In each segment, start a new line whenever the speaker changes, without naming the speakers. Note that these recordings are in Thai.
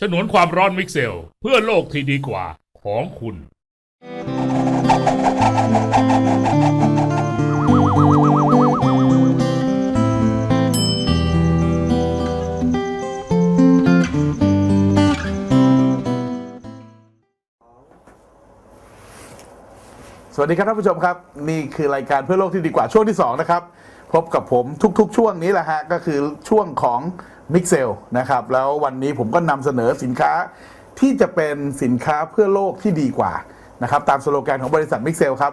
ฉนวนความร้อนมิกเซล เพื่อโลกที่ดีกว่าของคุณ
สวัสดีครับท่านผู้ชมครับ นี่คือรายการเพื่อโลกที่ดีกว่าช่วงที่ 2 นะครับ พบกับผมทุกๆ ช่วงนี้แหละฮะ ก็คือช่วงของ มิกเซลนะครับ แล้ววันนี้ผมก็นำเสนอสินค้าที่จะเป็นสินค้าเพื่อโลกที่ดีกว่านะครับ ตามสโลแกนของบริษัทมิกเซลครับ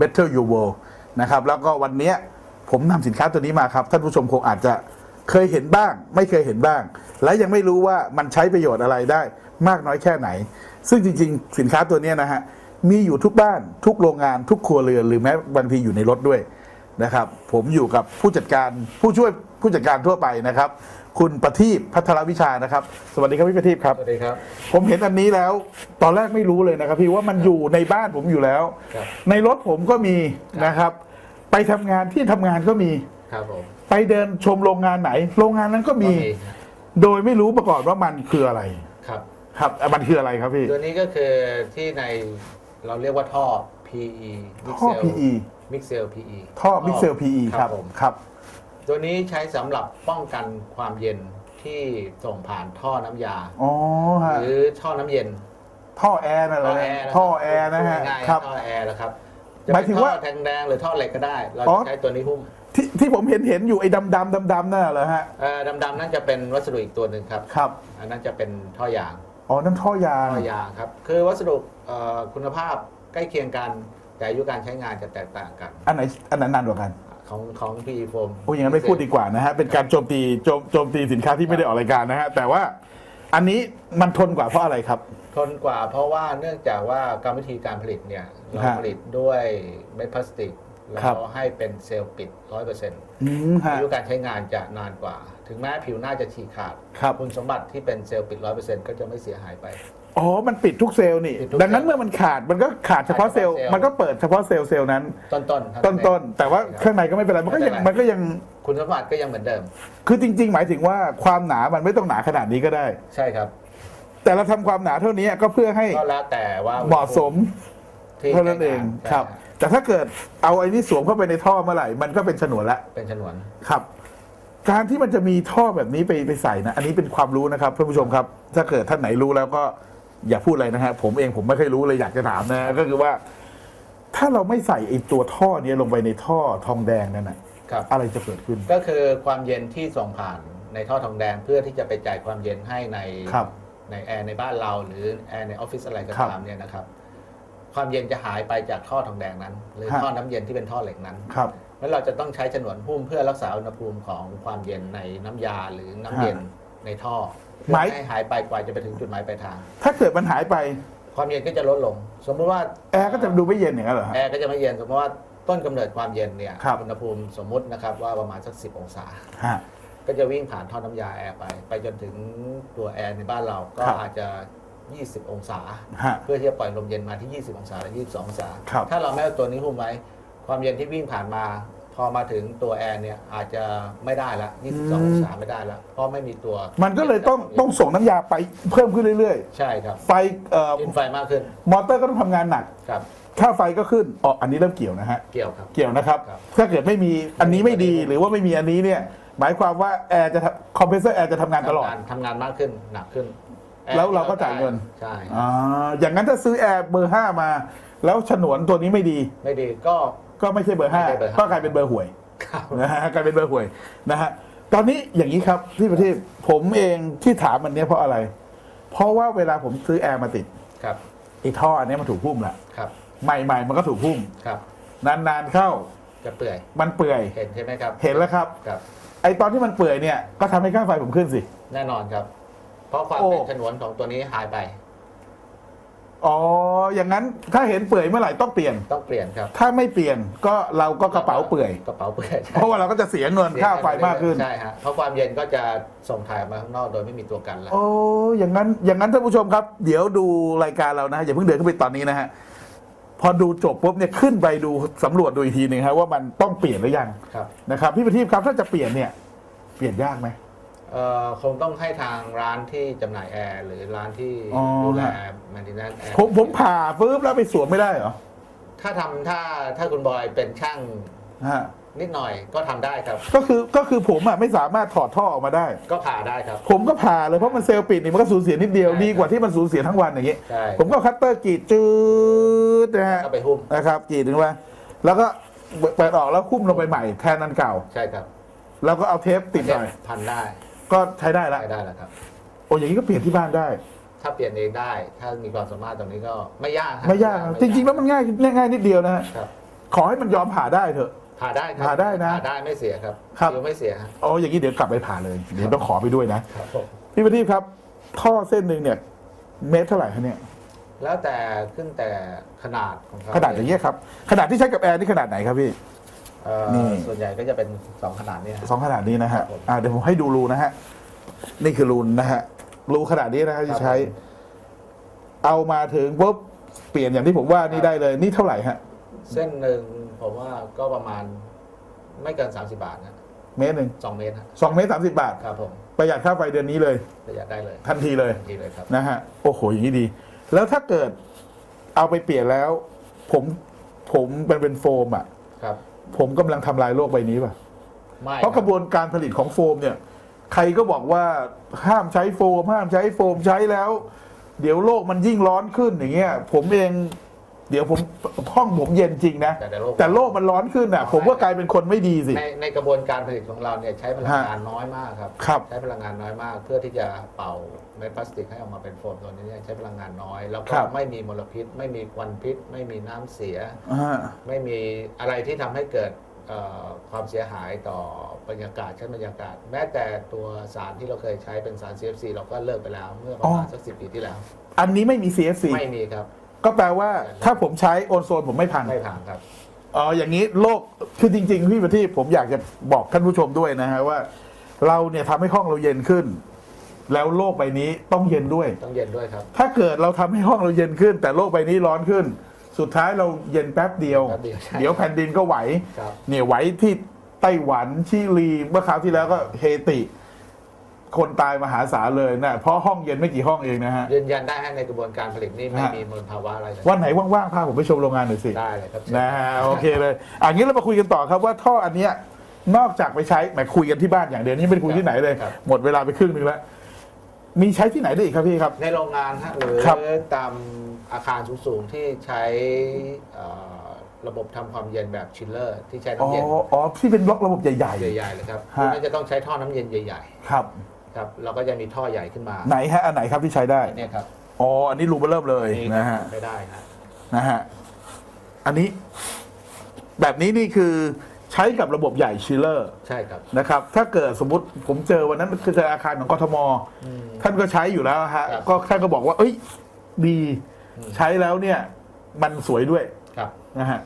Better Your World นะครับ แล้วก็วันนี้ผมนำสินค้าตัวนี้มาครับ ท่านผู้ชมคงอาจจะเคยเห็นบ้าง ไม่เคยเห็นบ้าง และยังไม่รู้ว่ามันใช้ประโยชน์อะไรได้มากน้อยแค่ไหน ซึ่งจริง ๆ สินค้าตัวนี้นะฮะมีอยู่ทุกบ้านทุกโรงงานทุกครัวเรือนหรือแม้บางทีอยู่ในรถด้วยนะครับ ผมอยู่กับผู้จัดการผู้ช่วย ผู้จัดการทั่วไปนะครับ คุณประทีปพัทรวิชานะครับ สวัสดีครับพี่ประทีปครับ
สวัสดีครับ
ผมเห็นอันนี้แล้วตอนแรกไม่รู้เลยนะครับ พี่ว่ามันอยู่ในบ้านผมอยู่แล้ว
ครับ
ในรถผมก็มีนะครับ ไปทำงานที่ทำงานก็มี
ครับผม
ไปเดินชมโรงงานไหน โรงงานนั้นก็มี
ก็ครับ
โดยไม่รู้มาก่อนว่ามันคืออะไร
ครับ
ครับอะมันคืออะไรครับพี่
ตัวนี้ก็คือที่ในเราเรียกว่าท่อ PE
ท่อ PE
Mixel PE
ท่อมิกเซล PE ครับ
ผม
ครับ
ตัวนี้ใช้สำหรับป้องกันความเย็นที่ส่งผ่านท่อน้ำยา
อ๋อฮะ
หรือท่อน้ำเย็น
ท่อแอร์นั่นแห
ท่
ละ
อ
นะ
แอร์
ท่อแอร์นะฮะ
ง่ายๆ
ครับ
ท่อแอร์แล้วครับจะ
หมาย
เป็น
ถึง
ท่อ
ว่า
แทงแดงหรือท่อเหล็กก็ได้ เรา
อ๋อ
จะใช้ตัวนี้หุ้ม
ที่ที่ผมเห็นเห็นอยู่ไอ้ดำดำดำดำนั่นเหรอฮะ
เอ่อดำๆนั่นจะเป็นวัสดุอีกตัวหนึ่งครับ
ครับ
อันนั้นจะเป็นท่อยาง
อ๋อนั่นท่อยาง
ท่อยางครับ คือวัสดุเอ่อคุณภาพใกล้เคียงกัน แต่อายุการใช้งานจะแตกต่างกัน
อันไหนอันนั้นนานกว่ากัน
ของของ PE foam
โอ้ยอย่างนั้นไม่พูดดีกว่านะฮะ เป็นการโจมตีโจมโจมตีสินค้าที่ไม่ได้ออกรายการนะฮะ แต่ว่าอันนี้มันทนกว่าเพราะอะไรครับ
ทนกว่าเพราะว่าเนื่องจากว่ากรรมวิธีการผลิตเนี่ยเรา
ฮะ
ผลิตด้วยเม็ดพลาสติกแล้
ครับ
วให้เป็นเซลล์ปิด 100%
อืมฮะ
อายุการใช้งานจะนานกว่า ถึงแม้ผิวหน้าจะฉีกขาด
ครับ
คุณสมบัติที่เป็นเซลล์ปิด 100%ก็จะไม่เสียหายไป
อ๋อ มันปิดทุกเซลล์นี่
ปิดทุก
ดังนั้น
เซลล์
เมื่อมันขาดมันก็ขาดเฉพาะเซลล์
ขาดเฉพาะเซลล์
มันก็เปิดเฉพาะเซลล์เซลล์นั้น
ต้นๆเท่า
ต้น
เอง
ต้นแต่ว่า
ครับ
ข้างในก็ไม่เป็นไร มันก็ยัง
ไม่เป็นไร
มันก็ยัง
คุณสมบัติก็ยังเหมือนเดิม
คือจริง ๆ หมายถึงว่าความหนา มันไม่ต้องหนาขนาดนี้ก็ได้
ใช่ครับ
แต่เราทำความหนาเท่านี้ก็เพื่อให้
ก็แล้วแต่ว่า
เหมาะสม
ที่
เท่านั้นเอง
ใช้งาน
ครับ แต่ถ้าเกิดเอาไอ้นี่สวมเข้าไปในท่อเมื่อไหร่ มันก็เป็นฉนวนละ
เป็นฉนวน
ครับ การที่มันจะมีท่อแบบนี้ไปไปใส่นะ อันนี้เป็นความรู้นะครับท่านผู้ชมครับ ถ้าเกิดท่านไหนรู้แล้วก็ อย่าพูดอะไรนะฮะผมเองผมไม่เคอยรู้เลยอยากจะถามนะ ก็คือว่า ถ้าเราไม่ใส่ไอ้ตัวท่อเนี้ลงไปในท่อทองแดงนั่นน่ะ
ครับ
อะไรจะเกิดขึ้น
ก็คือความเย็นที่ส่งผ่านในท่อทองแดงเพื่อที่จะไปจ่ายความเย็นให้ใน
ครับ
ในแอร์ในบ้านเราหรือแอร์ในออฟฟิศอะไรก็
ครับ
ตามเนี่ยนะครับ ความเย็นจะหายไปจากท่อทองแดงนั้น หรือ
ฮะ
ท่อน้ำเย็นที่เป็นท่อเหล็กนั้น
ครับ
แล้วเราจะต้องใช้ฉนวนหุ้มเพื่อรักษาอุณหภูมิของความเย็นในน้ำยาหรือน้ำเย็น ในท่อเพื่
ห
อ
มาย
ให้หายไปกว่าจะไปถึงจุดหมายปลายทาง
ถ้าเกิดมันหายไป
ความเย็นก็จะลดลง สมมติว่า
แอร์ก็จะดูไม่เย็นอย่างนั้นเหรอฮะ
แอร์ก็จะไม่เย็นสมมติว่าต้นกำเนิดความเย็นเนี่ย
ครับ
อุณหภูมิสมมุตินะครับว่าประมาณสักสิองศา
ฮะ
ก็จะวิ่งผ่านท่อน้ำยาแอร์ไป ไปจนถึงตัวแอร์ในบ้านเราก็
ครับ
อาจจะ 20 องศา
ฮะ
เพื่อที่จะปล่อยลมเย็นมาที่ 20 องศาและ22 องศา
ครับ
ถ้าเราไม่เอาตัวนี้หุ้มไว้ ความเย็นที่วิ่งผ่านมา พอมาถึงตัวแอร์เนี่ยอาจจะไม่ได้ละ22องศาไม่ได้ละเพราะไม่มีตัว
มันก็เลยต้องต้องส่งน้ำยาไปเพิ่มขึ้นเรื่อย
ใช่ครับ
ๆ ไฟเอ่อ
กินไฟมากขึ้น
มอเตอร์ก็ต้องทำงานหนัก
ครับ
ค่าไฟก็ขึ้นอ๋ออันนี้เริ่มเกี่ยวนะฮะ
เกี่ยวครับ
เกี่ยวนะครับ
ครับ
ถ้าเกิดไม่มีอันนี้ไม่ดีหรือว่าไม่มีอันนี้เนี่ย หมายความว่าแอร์จะคอมเพรสเซอร์แอร์จะทำงานตลอด
ทำงานทำงานมากขึ้นหนักขึ้นอ
แล้วเราก็จ่ายเงิน
ใช่
อ่าอย่างนั้นถ้าซื้อแอร์เบอร์ห้ามา แล้วฉนวนตัวนี้ไม่ดี
ไม่ดีก็
ก็ไม่ใช่เบอร์ห้า
ไม่ใช่เบอร์ห้า
ก็กลายเป็นเบอร์ห่วย
ครับ
นะฮะกลายเป็นเบอร์ห่วยนะฮะตอนนี้อย่างนี้ครับที่ประเทศผมเองที่ถามมันเนี้ยเพราะอะไร เพราะว่าเวลาผมซื้อแอร์มาติด
ครับ
ไอ้ท่ออันเนี้ยมันถูกหุ้มแหละ
ครับ
ใหม่ๆ มันก็ถูกหุ้ม
ครับ
นานๆเข้า
จะเปื่อย
มันเปื่อย
เห็นใช่ไหมครับ
เห็นแล้วครับ
ครับ
ไอตอนที่มันเปื่อยเนี่ยก็ทำให้ค่าไฟผมขึ้นสิ
แน่นอนครับ เพราะความ
โอ้
เป็นฉนวนของตัวนี้หายไป
อ๋อ อย่างนั้นถ้าเห็นเปื่อยเมื่อไหร่ต้องเปลี่ยน
ต้องเปลี่ยนครับ
ถ้าไม่เปลี่ยนก็เราก็กระเป๋าเปื่อย
กระเป๋าเปื่อย
เพราะว่าเราก็จะเสียเงินค่าไฟมากขึ้น
ใช่ฮะเพราะความเย็นก็จะส่งถ่ายออกมาข้างนอกโดยไม่มีตัวกันแล้ว
โอ้ อย่างนั้น อย่างนั้นท่านผู้ชมครับ เดี๋ยวดูรายการเรานะฮะอย่าเพิ่งเดินขึ้นไปตอนนี้นะฮะ พอดูจบปุ๊บเนี่ยขึ้นไปดูสำรวจดูอีกทีหนึ่งครับว่ามันต้องเปลี่ยนหรือยัง
ครับ
นะครับ พี่ประทีปครับถ้าจะเปลี่ยนเนี่ย เปลี่ยนยากไหม
เเอ่อคงต้องให้ทางร้านที่จำหน่ายแอร์หรือร้านที่
อ๋อ
ดูแลแมนเทนแนนแอร์
ผมผมผ่าปุ๊บแล้วไปสวมไม่ได้เหรอ
ถ้าทำถ้าถ้าคุณบอยเป็นช่าง
ฮะ
นิดหน่อยก็ทำได้ครับ
ก็คือก็คือผมอะไม่สามารถถอดท่อออกมาได้
ก็ผ่าได้ครับ
ผมก็ผ่าเลยเพราะมันเซลล์ปิดนี่มันก็สูญเสียนิดเดียว
ใช่
ดีกว่าที่มันสูญเสียทั้งวันอย่างงี้
ใช่
ผมก็คัตเตอร์กรีดจืดนะฮะ
ก็ไปหุ้ม
นะครับกรีดถึงว่าแล้วก็เปิดออกแล้วคุ้มลงไปใหม่แทนนันเก่า
ใช่ครับ
แล้วก็เอาเทปติดหน่อย
พันได้
ก็ใช้ได้ละ
ใช้ได้แล้วครับ
โอ้อย่างนี้ก็เปลี่ยนที่บ้านได้
ถ้าเปลี่ยนเองได้ ถ้ามีความสามารถตรงนี้ก็ไม่ยากครับ
ไม่ยากนะจริง ๆ แล้วมันง่ายง่ายนิดเดียวนะฮะ
ครับ
ขอให้มันยอมผ่าได้เถอะ
ผ่าได้ครับ
ผ่าได้นะ
ผ่าได้ไม่เสียครับ
ครับ
คิวไม่เสียฮะ
อ๋ออย่างนี้เดี๋ยวกลับไปผ่าเลยเดี๋ยวต้องขอไปด้วยนะครับ
ผม
พี่ประทีปครับ ท่อเส้นหนึ่งเนี่ยเมตรเท่าไหร่คะเนี่ย
แล้วแต่ขึ้นแต่ขนาดของเขา
ขนาดอย่างเงี้ยครับขนาดที่ใช้กับแอร์นี่ขนาดไหนครับพี่
เอ่อ
นี่
ส่วนใหญ่ก็จะเป็นสองขนาดเนี้
สองขนาดนี้นะฮะ
ครับผม
อ่าเดี๋ยวผมให้ดูรูนะฮะ นี่คือรูนะฮะ รูขนาดนี้นะฮะที่ใช้เอามาถึงปุ๊บเปลี่ยนอย่างที่ผมว่านี่ได้เลย นี่เท่าไหร่ฮะ
เส้นหนึ่งผมว่าก็ประมาณไม่เกิน 30 บาทนะ
เมตรหนึ่ง
สองเมตรฮะ
สองเมตรสามสิบบาท
ครับผม
ประหยัดค่าไฟเดือนนี้เลย
ประหยัดได้เลย
ทันทีเลย
ทันทีเลยครับ
นะฮะ โอ้โห อย่างนี้ดี แล้วถ้าเกิดเอาไปเปลี่ยนแล้ว ผมผมเป็นเป็นโฟมอะ
ครับ
ผมกำลังทำลายโลกใบนี้ป่ะ
ไม่
เพราะกระบวนการผลิตของโฟมเนี่ย ใครก็บอกว่าห้ามใช้โฟม ห้ามใช้โฟมใช้แล้ว เดี๋ยวโลกมันยิ่งร้อนขึ้นอย่างเงี้ยผมเอง เดี๋ยวผมห้องผมเย็นจริงนะ
แต่ในโลก
แต่โลกมันร้อนขึ้นอะ ผมก็กลายเป็นคนไม่ดีสิ
ในในกระบวนการผลิตของเราเนี่ยใช้พลังงานน้อยมากครับ
ครับ
ใช้พลังงานน้อยมาก เพื่อที่จะเป่าเม็ดพลาสติกให้ออกมาเป็นโฟมตัวนี้เนี่ยใช้พลังงานน้อย แล้ว
ค
ก็
รับ
ไม่มีมลพิษ ไม่มีควันพิษ ไม่มีน้ำเสีย
อ่า
ไม่มีอะไรที่ทำให้เกิดเอ่อความเสียหายต่อบรรยากาศชั้นบรรยากาศ แม้แต่ตัวสารที่เราเคยใช้เป็นสาร CFC เราก็เลิกไปแล้วเมื่อประมาณสักสิปีที่แล้ว
อันนี้ไม่มี CFC
ไม่มีครับ
ก็แปลว่าถ้าผมใช้โอนโซนผมไม่พัง
ไม่ผ่านครับ
อ๋ออย่างนี้โลกคือจริง ๆ พี่ประทีปผมอยากจะบอกท่านผู้ชมด้วยนะฮะว่า เราเนี่ยทำให้ห้องเราเย็นขึ้น แล้วโลกใบนี้ต้องเย็นด้วย
ต้องเย็นด้วยครับ
ถ้าเกิดเราทำให้ห้องเราเย็นขึ้น แต่โลกใบนี้ร้อนขึ้น สุดท้ายเราเย็นแป๊บเดียว
แป๊บเดียวใช่
เดี๋ยวแผ่นดินก็ไหว
ครับ
เนี่ยไหวที่ไต้หวันชิลีเมื่อคราวที่แล้วก็เฮติ คนตายมหาศาลเลยนะเพราะห้องเย็นไม่กี่ห้องเองนะฮะ
ยืนยันได้ให้ในกระบวนการผลิตนี่ไม่
ฮะ
มีมลภาวะอะไรเลย
วันไหนว่างๆพาผมไปชมโรงงานหน่อยสิ
ได้เลยครับ
นะฮะโอเคเลยอะงี้เรามาคุยกันต่อครับว่าท่ออันเนี้ยนอกจากไปใช้แหมคุยกันที่บ้านอย่างเดียวนี่ไม่ได้คุยที่ไหนเลย
ครับ
หมดเวลาไปครึ่งหนึงแล้วมีใช้ที่ไหนได้อีกครับพี่ครับ
ในโรงงานฮะหรือ
ครับ
ตามอาคารสูงๆที่ใช้เอ่อระบบทำความเย็นแบบชิลเลอร์ที่ใช้
อ๋อ
น้ำเย็น
อ๋อที่เป็นบล็อกระบบใหญ่
ใหญ่ๆเลยครับ
ฮะ
พวกนี้จะต้องใช้ท่อน้ำเย็นใหญ่
ๆ ครับ
ๆ ครับเราก็จะมีท่อใหญ่ขึ้นมา
ไหนฮะอันไหนครับที่ใช้ได้
เนี่ยครับ
อ๋ออันนี้รูเบอร์เริ่มเลย
นี่
นะฮะ
ไม่ได้ฮะ
นะฮะอันนี้แบบนี้นี่คือใช้กับระบบใหญ่ชิลเลอร์
ใช่ครับ
นะครับ ถ้าเกิดสมมติผมเจอวันนั้นคือเจออาคารของกทม
อืม
ท่านก็ใช้อยู่แล้วฮะ
ครับ
ก็ท่านก็บอกว่า เอ้ย ดี
อืม
ใช้แล้วเนี่ย มันสวยด้วย
ครับ
นะฮะ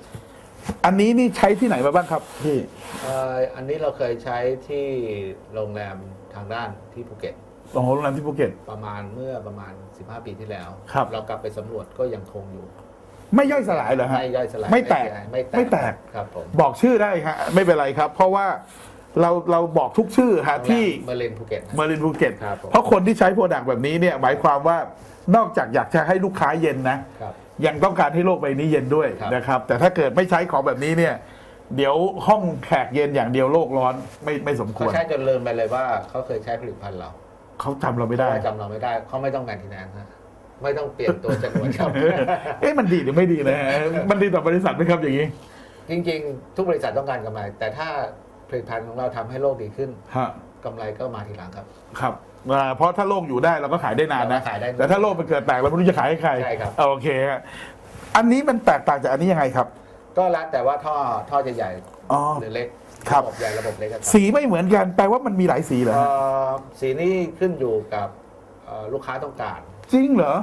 อันนี้นี่ใช้ที่ไหนมาบ้างครับพี่
เอ่ออันนี้เราเคยใช้ที่โรงแรมทางด้านที่ภูเก็ต
โอ้โหโรงแรมที่ภูเก็ต
ประมาณเมื่อประมาณ 15 ปีที่แล้ว
ครับ
เรากลับไปสำรวจก็ยังคงอยู่
ไม่ย่อยสลายเหรอฮะ
ไม่ย่อยสลาย
ไม่แตก
เสียหายไม่แตก
ไม่แตก
ครับผม
บอกชื่อได้ฮะไม่เป็นไรครับ เพราะว่าเราเราบอกทุกชื่อฮะที่
เมอร์ลินภูเก็ต
เมอรินภูเก็ต
ครับผม
เพราะคนที่ใช้โปรดักต์แบบนี้เนี่ยหมายความว่านอกจากอยากจะให้ลูกค้าเย็นนะ
ครับ
ยังต้องการให้โลกใบนี้เย็นด้วย
ครับ
นะครับ แต่ถ้าเกิดไม่ใช้ของแบบนี้เนี่ย เดี๋ยวห้องแขกเย็นอย่างเดียวโลกร้อนไม่ไม่สมค
เขา
วร
ใช้จนลืมไปเลยว่าเขาเคยใช้ผลิตภัณฑ์เรา
เขาจำเราไม่ได้
เขาจำเราไม่ได้เขาไม่ต้องแมนทีแนนฮะไม่ต้องเปลี่ยนตัวจรวดครับ
เอ๊ะมันดีหรือไม่ดีนะฮะมันดีต่อบริษัทไหมครับอย่างนี้
จริงๆ ทุกบริษัทต้องการกำไร แต่ถ้าผลิตภัณฑ์ของเราทำให้โลกดีขึ้น
ฮะ
กำไรก็มาทีหลังครับ
ครับอ่าเพราะถ้าโลกอยู่ได้เราก็ขายได้นานนะ
เราก็ขายได้
แต่ถ้าโลกมันเกิดแตกเราไม่รู้จะขายให้ใคร
ใช่ครับ
เอาโอเคฮะอันนี้มันแตกต่างจากอันนี้ยังไงครับ
ก็แล้วแต่ว่าท่อท่อจะใหญ่
อ๋อ
หรือเล็ก
ครับ
ระบบใหญ่ระบบเล็กครับ
สีไม่เหมือนกัน แปลว่ามันมีหลายสีเหรอ
เอ่
ฮะ
อสีนี้ขึ้นอยู่กับเอ่อลูกค้าต้องการ
จริงเหรอ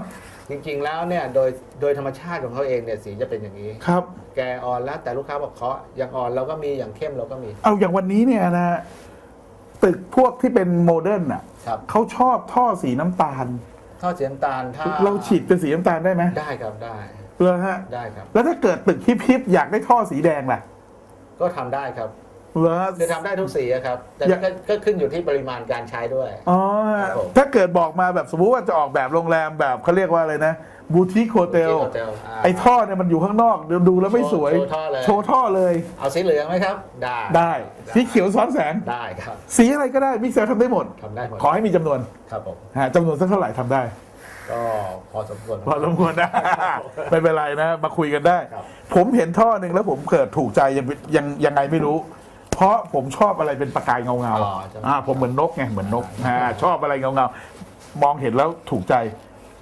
จริง ๆ แล้วเนี่ยโดยโดยธรรมชาติของเขาเองเนี่ยสีจะเป็นอย่างนี้
ครับ
แกอ่อนแล้วแต่ลูกค้าบอกเคาะอย่างอ่อนเราก็มีอย่างเข้มเราก็มี
เอาอย่างวันนี้เนี่ยนะตึกพวกที่เป็นโมเดิร์นอะ
ครับ
เขาชอบท่อสีน้ำตาล
ท่อสีน้ำตาลถ้า
เราฉีดเป็นสีน้ำตาลได้ไหม
ได้ครับได้
เลยฮะ
ได้ครับ
แล้วถ้าเกิดตึกฮิปฮิปๆอยากได้ท่อสีแดงล่ะ
ก็ทำได้ครับ
เหรอ
คือทำได้ทุกสีอะครับ แต่
อย่า
ก็ก็ขึ้นอยู่ที่ปริมาณการใช้ด้วย
อ๋อ
ครับผม
ถ้าเกิดบอกมาแบบสมมุติว่าจะออกแบบโรงแรมแบบเขาเรียกว่าอะไรนะบูติคโฮเทล
Boutique Hotel า
ไอ้ท่อเนี่ยมันอยู่ข้างนอกเดี๋ยวดูแล้วไม่สวย
โชว์ท่อเลย
โชว์ท่อเลย
เอาสีเหลืองไหมครับ ได้
ได้สีเขียวซ้อนแสง
ได้ครับ
สีอะไรก็ได้มิกเซลทำได้หมด
ทำได้หมด
ขอให้มีจำนวน
ครับผม
ฮะจำนวนสักเท่าไหร่ทำได้
ก็พอสมควร
พอสมควรนะ ไม่เป็นไรนะมาคุยกันได้
ครับ
ผมเห็นท่อหนึ่งแล้วผมเกิดถูกใจยังยังยังไงไม่รู้ เพราะผมชอบอะไรเป็นประกายเงาเงาๆ
อ๋อใช่ไหม
อ่าผมเหมือนนกไงเหมือนนกอ่าชอบอะไรเงาเงาๆมองเห็นแล้วถูกใจ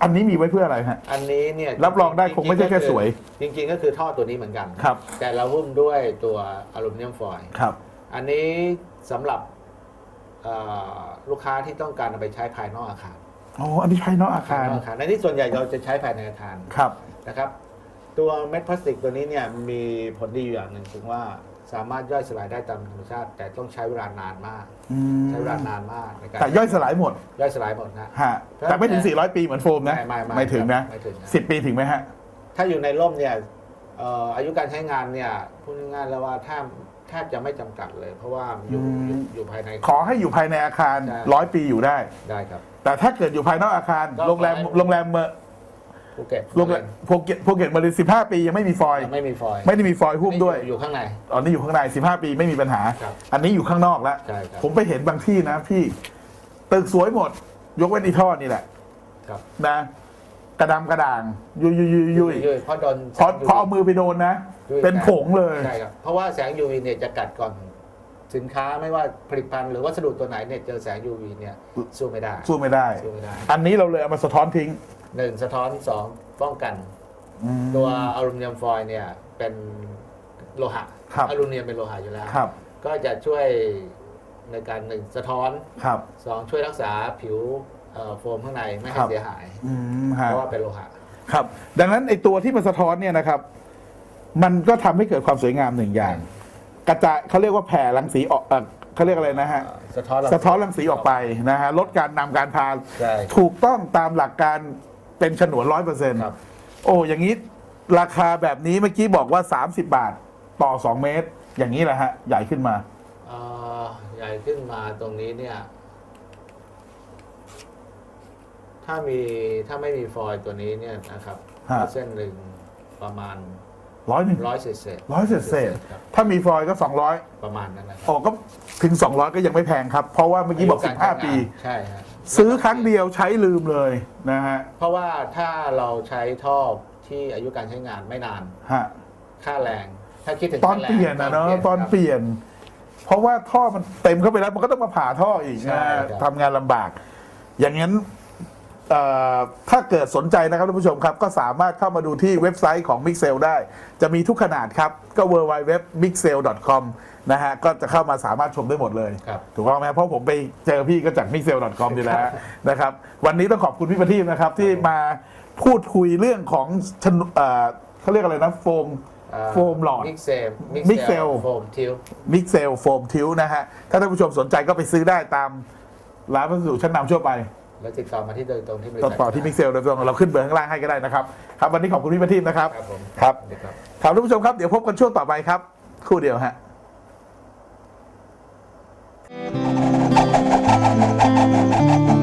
อันนี้มีไว้เพื่ออะไรฮะ
อันนี้เนี่ย
รับรองได้คงไม่ใช่แค่สวย
จริง ๆ ก็คือท่อตัวนี้เหมือนกัน
ครับ
แต่เราหุ้มด้วยตัวอลูมิเนียมฟอยล์
ครับ
อันนี้สำหรับเอ่อลูกค้าที่ต้องการเอาไปใช้ภายนอกอาคาร
อ๋ออันนี้ภายนอกอา
ภาย
คาร
นอกอาคารในที่ส่วนใหญ่เราจะใช้ภายในอาคาร
ครับ
นะครับ ตัวเม็ดพลาสติกตัวนี้เนี่ยมีผลดีอยู่อย่างหนึ่งคือว่าสามารถย่อยสลายได้ตามธรรมชาติ แต่ต้องใช้เวลานานมาก
อืม
ใช้เวลานานมากในการ
แต่ย่อยสลายหมด
ย่อยสลายหมดนะ
ฮะแต่ไม่ถึง 400 ปีเหมือนโฟมนะ
ไม่ไม่ไม่
ถึงนะ
ไม่ถึงนะ
สิบปีถึงไหมฮะ
ถ้าอยู่ในร่มเนี่ยเอ่ออายุการใช้งานเนี่ยพูดง่ายๆแล้วว่าแทบแทบจะไม่จำกัดเลย เพราะว่าอยู่
อืม
อยู่อยู่ภายใน
ขอให้อยู่ภายในอาคาร
ใช่
ร้อยปีอยู่ได้
ได้ครับ
แต่ถ้าเกิดอยู่ภายนอกอาคาร
ก็
โรงแรม
ขอให้
โรงแรมเมอร์
ภูเก็ต
โรงแรมภูเก็ตภูเก็ตมาเลยสิบห้าปียังไม่มีฟอยล์
ไม่มีฟอยล์
ไม่ได้มีฟอยล์หุ้มด้วย
อยู่ข้างใน
ตอนนี้อยู่ข้างในสิบห้าปีไม่มีปัญหา
ครับ
อันนี้อยู่ข้างนอกแล้ว
ใช่ครับ
ผมไปเห็นบางที่นะพี่ตึกสวยหมด ยกเว้นอีท่อนี่แหละ
ครับ
นะ กระดำกระด่าง ยุยยุยยุยยุย
ยุ่ยเพราะโดน
พอพอเอามือไปโดนนะ
ยุ่ย
เป็นผงเลย
ใช่ครับเพราะว่าแสง UV เนี่ยจะกัดก่อนสินค้าไม่ว่าผลิตภัณฑ์หรือวัสดุตัวไหนเนี่ยเจอแสง UV เนี่ยสู้ไม่ได้
สู้ไม่ได้
สู้ไม่ได้
อันนี้เราเลยเอามาสะท้อนทิ้ง
หนึ่งสะท้อนสองป้องกัน
อืม
ตัวอลูมิเนียมฟอยล์เนี่ยเป็นโลหะ
ครับ
อลูมิเนียมเป็นโลหะอยู่แล้ว
ครับ
ก็จะช่วยในการหนึ่งสะท้อน
ครับ
สองช่วยรักษาผิว เอ่อโฟมข้างในไม่
ค
ให้
รับ
เสียหาย
อืม
เพ
ฮะ
ราะว่าเป็นโลหะ
ครับ ดังนั้นไอตัวที่มันสะท้อนเนี่ยนะครับ มันก็ทำให้เกิดความสวยงามหนึ่งอย่าง กระจายเขาเรียกว่าแผ่รังสีออกเอ่อเขาเรียกอะไรนะฮะ
สะท้อน
สะท้อนรังสีออกไปนะฮะลดการนำการพา
ใช่
ถูกต้องตามหลักการเป็นฉนวนร้อยเปอร์เซ็นต์
ครับ
โอ้อย่างนี้ราคาแบบนี้เมื่อกี้บอกว่า 30 บาทต่อ 2 เมตร อย่างนี้แหละฮะ ใหญ่ขึ้นมา
เอ่อใหญ่ขึ้นมาตรงนี้เนี่ย ถ้ามีถ้าไม่มีฟอยล์ตัวนี้เนี่ยนะครับ
ฮะ
เส้นหนึ่งประมาณ
ร้อยหนึ่ง
ร้อยเศษเศษ
ร้อยเศษเศษ
ครับ
ถ้ามีฟอยล์ก็200
ประมาณนั้นนะครั
ออกก็ถึง200ก็ยังไม่แพงครับ เพราะว่าเมื่อกี้บอกา
ยุรใช้งน
15ปี
ใช่ฮะ
ซื้อครั้งเดียวใช้ลืมเลยนะฮะ
เพราะว่าถ้าเราใช้ท่อที่อายุการใช้งานไม่นาน
ฮะ
ค่าแรง ถ้าคิดถึง
ตอน
ค่าแรง
เปลี่ยนนะเนาะตอน
ครับ
เปลี่ยน เพราะว่าท่อมันเต็มเข้าไปแล้วมันก็ต้องมาผ่าท่ออีก
ใช่
นะครับ ทำงานลำบาก อย่างนั้นเอ่อ ถ้าเกิดสนใจนะครับท่านผู้ชมครับ ก็สามารถเข้ามาดูที่เว็บไซต์ของ Mixel ได้ จะมีทุกขนาดครับ ก็ www.mixel.com นะฮะก็จะเข้ามาสามารถชมได้หมดเลย
ครับ
ถูกต้องไหมเพราะผมไปเจอพี่ก็จาก mixel.com นี่แหละนะครับ วันนี้ต้องขอบคุณพี่ประทีปนะครับ ที่มาพูดคุยเรื่องของชนเอ่อเขาเรียกอะไรนะ โฟม โฟมหลอด
มิกเซล
Mixel
โฟมทิว
มิกเซลโฟมทิวนะฮะ ถ้าท่านผู้ชมสนใจก็ไปซื้อได้ตามร้านวัสดุชั้นนำทั่วไป
แล้วติดต่อมาที่โดยตรงที่บริ
ต่อ
ษัท
ต่อที่มิกเซลโดยตรงเราขึ้นเบอร์ข้างล่างให้ก็ได้นะครับครับวันนี้ขอบคุณพี่ประทีปนะครับ
ครับผม
ครับ
สวัสดีครับ
ครับท่านผู้ชมครับเดี๋ยวพบกันช่วงต่อไปครับครู่เดียวฮะ
ติด